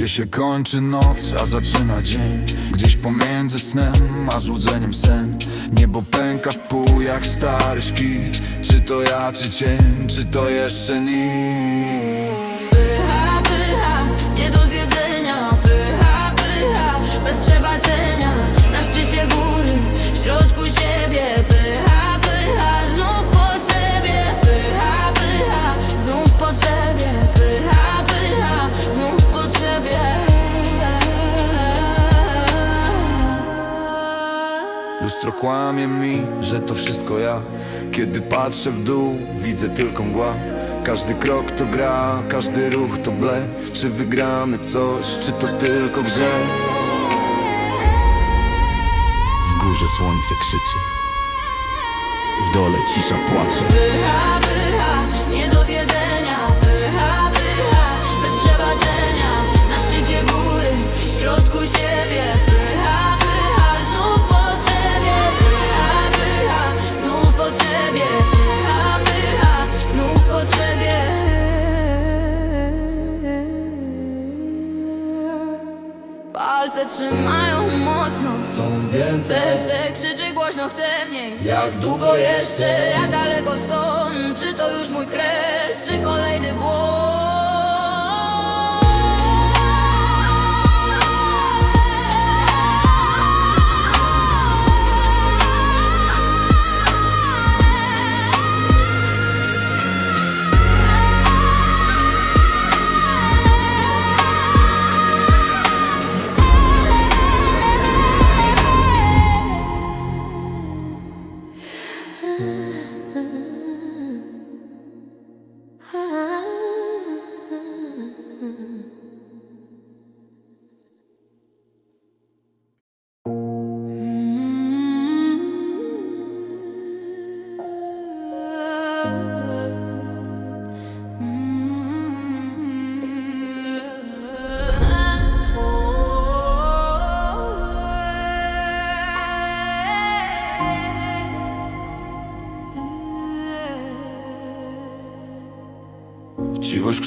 Gdzie się kończy noc, a zaczyna dzień. Gdzieś pomiędzy snem a złudzeniem sen. Niebo pęka w pół jak stary szkic. Czy to ja, czy cień, czy to jeszcze nic kłamie mi, że to wszystko ja. Kiedy patrzę w dół, widzę tylko mgła. Każdy krok to gra, każdy ruch to blef. Czy wygramy coś, czy to tylko grze? W górze słońce krzyczy. W dole cisza płacze. Pycha, pycha, nie do zjedzenia. Pycha, pycha, bez przebaczenia. Na szczycie góry, w środku siebie Serce krzyczy głośno, chce mniej. Jak Długo jeszcze, jak daleko stąd. Czy to już mój kres, czy kolejny Chciwość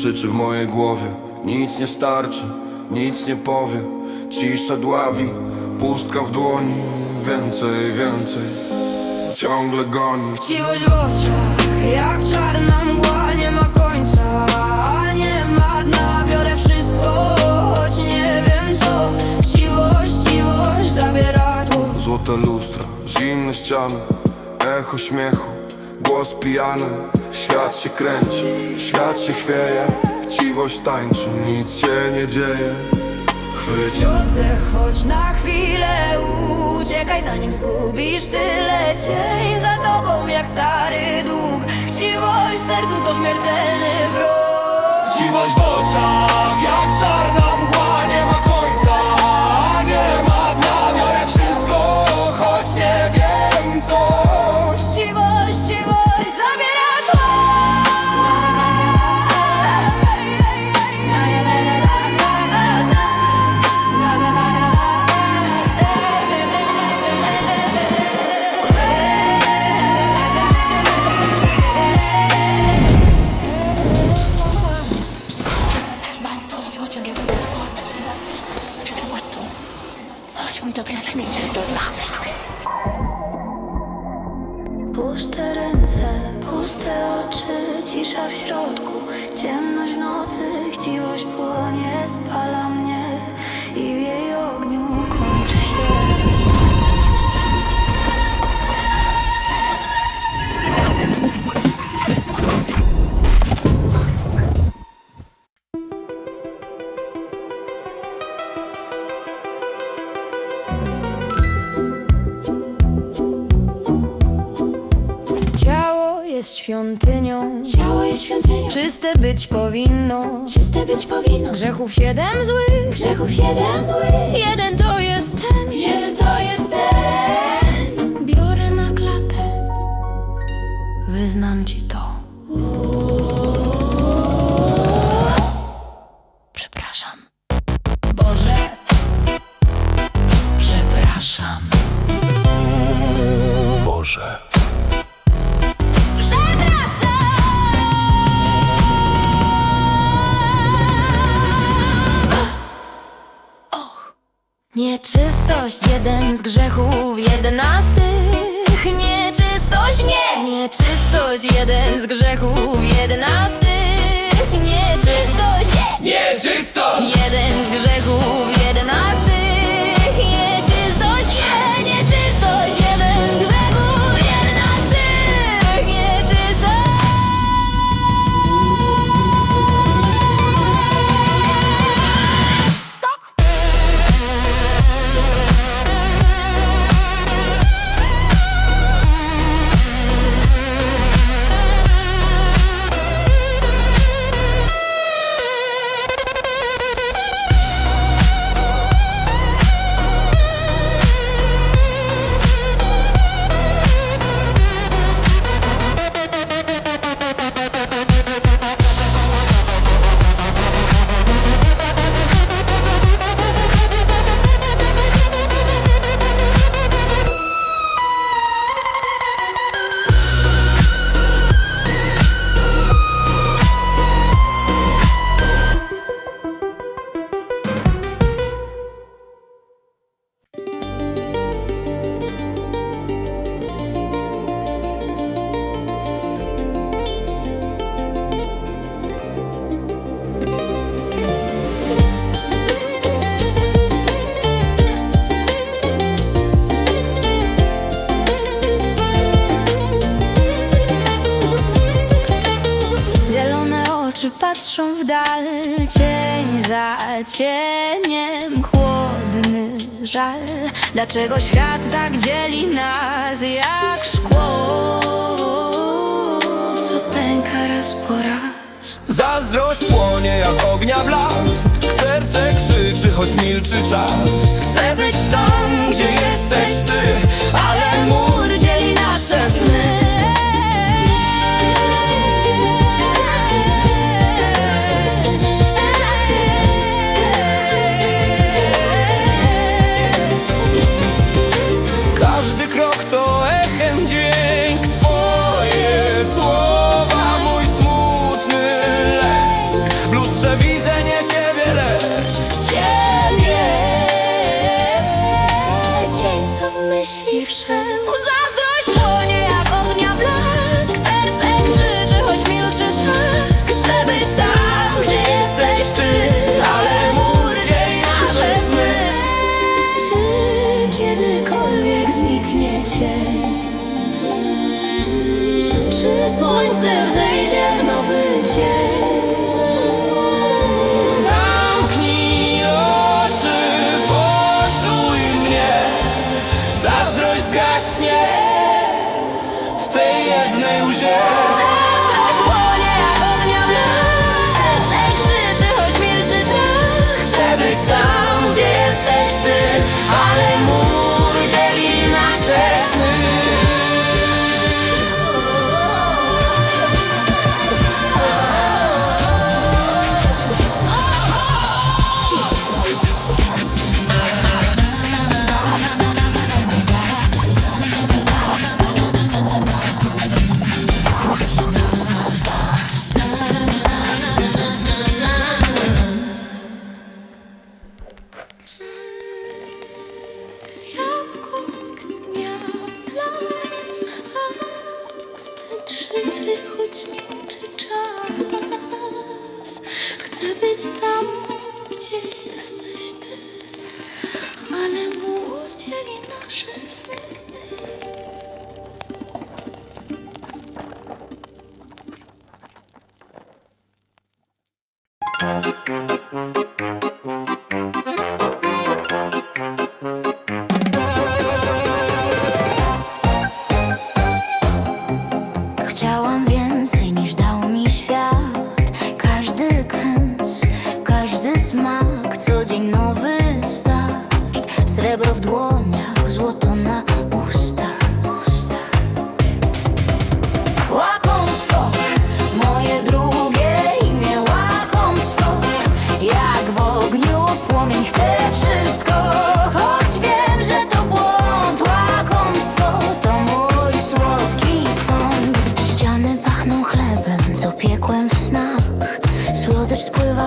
krzyczy w mojej głowie. Nic nie starczy, nic nie powiem. Cisza dławi, pustka w dłoni. Więcej, więcej. Ciągle goni. Chciwość w oczach, jak czarna mgła Nie ma końca, nie ma dna Biorę wszystko, choć nie wiem co. Chciwość, chciwość zabiera tło. Złote lustra, zimne ściany Echo śmiechu, głos pijany Świat się kręci, świat się chwieje Chciwość tańczy, nic się nie dzieje. Chwyć. Oddech, choć na chwilę uciekaj Zanim zgubisz tyle cień. Za tobą jak stary dług Chciwość w sercu to śmiertelny wróg. Chciwość w oczach, jak czarna mgła Czyste być powinno. Czyste być powinno. Grzechów siedem złych. Grzechów siedem złych. Jeden to jest ten. Jeden to jest ten. Biorę na klatę. Wyznam ci to. Przepraszam. Boże. Przepraszam. Boże Nieczystość, jeden z grzechów, jedenastych Nieczystość, nie! Nieczystość, jeden z grzechów, jedenastych Nieczystość, nie! Nieczystość! Jeden z grzechów, jedenastych cieniem. Chłodny żal. Dlaczego świat tak dzieli nas jak szkło? Co pęka raz po raz? Zazdrość płonie jak ognia blask. Serce krzyczy, choć milczy czas. Chcę być tam, gdzie jesteś ty. i.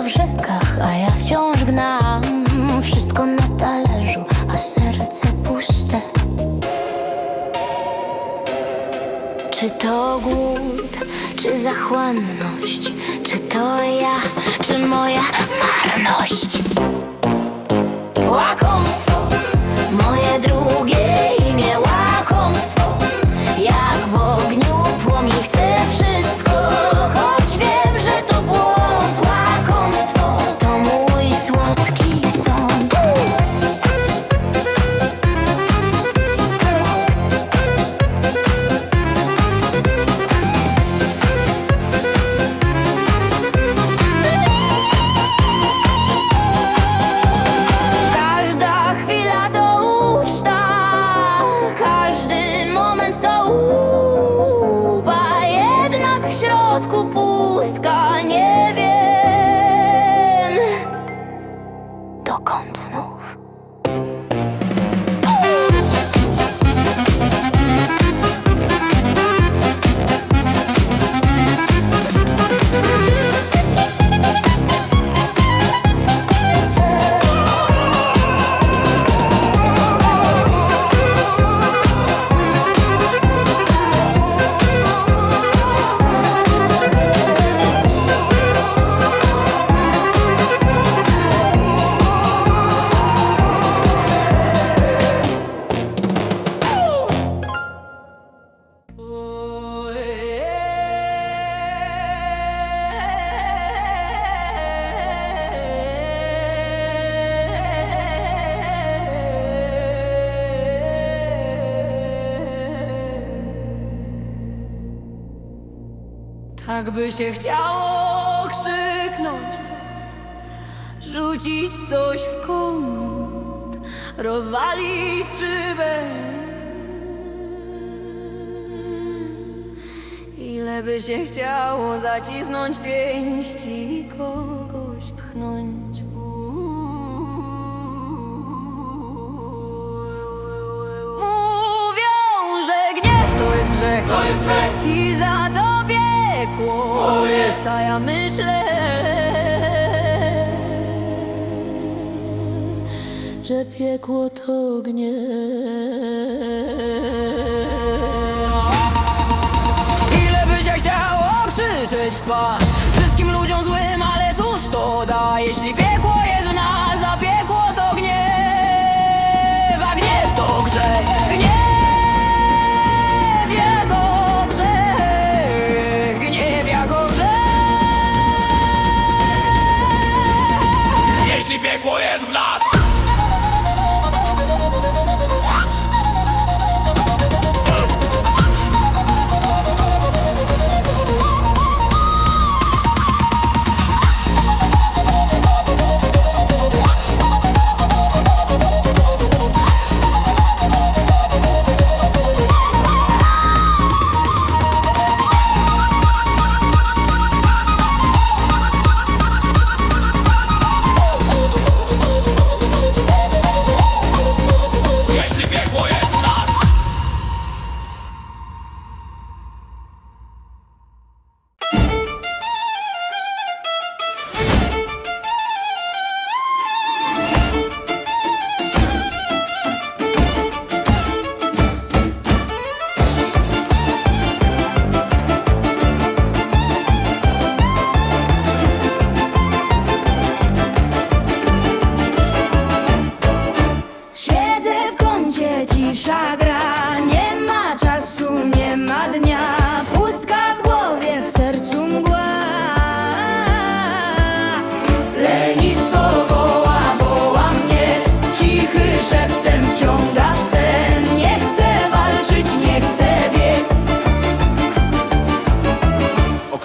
dobrze dokąd znów. Tak by się chciało krzyknąć, rzucić coś w kąt, rozwalić szybę. Ile by się chciało zacisnąć pięści i kogoś pchnąć. Mówią, że gniew to jest grzech, i za to piekło jest, a ja myślę, że piekło to gniew. Ile by się chciało krzyczeć w twarz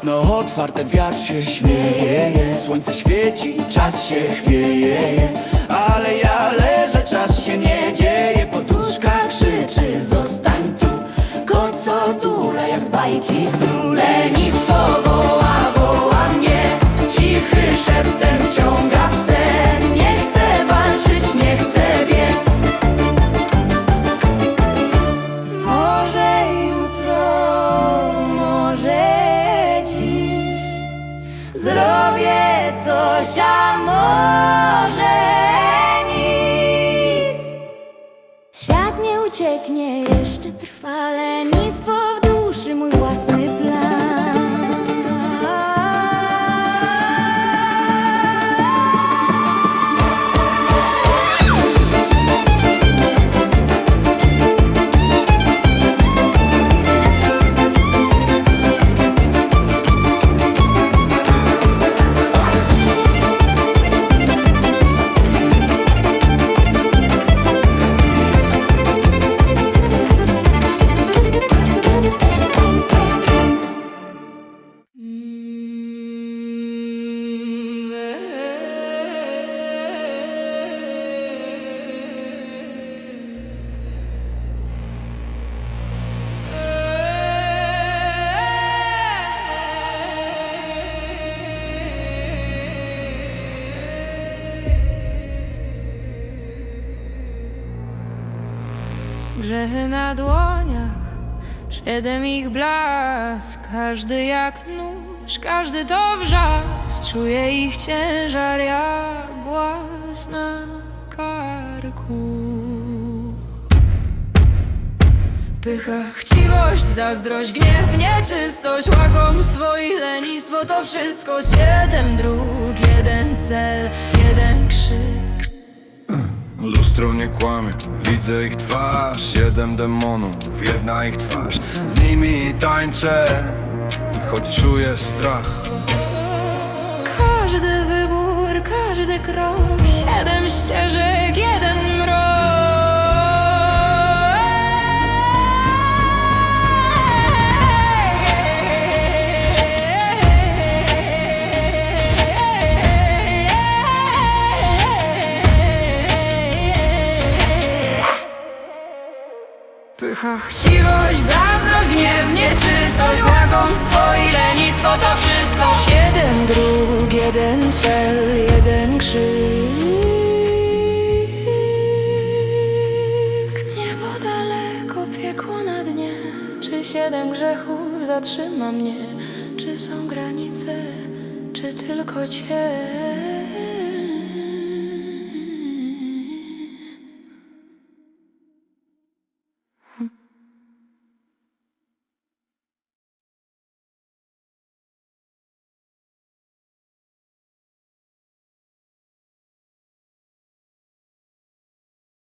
Okno otwarte, wiatr się śmieje Słońce świeci, czas się chwieje. Ale ja leżę, czas się nie dzieje Poduszka krzyczy, zostań tu Kot co tule, jak z bajki Zrobię coś, a może nic. Świat nie ucieknie, jeszcze trwa na dłoniach, siedem ich blask, każdy jak nóż, każdy to wrzask, czuję ich ciężar jak głaz na karku. Pycha, chciwość, zazdrość, gniew, nieczystość, łakomstwo i lenistwo. To wszystko siedem dróg, jeden cel, jeden krzyk Lustro nie kłamie, widzę ich twarz Siedem demonów, jedna ich twarz. Z nimi tańczę, choć czuję strach. Każdy wybór, każdy krok Siedem ścieżek, jeden mrok Pycha, chciwość, zazdrość, gniew, nieczystość, łakomstwo i lenistwo To wszystko. Siedem dróg, jeden cel, jeden krzyk. Niebo daleko, piekło na dnie. Czy siedem grzechów zatrzyma mnie? Czy są granice, czy tylko cień?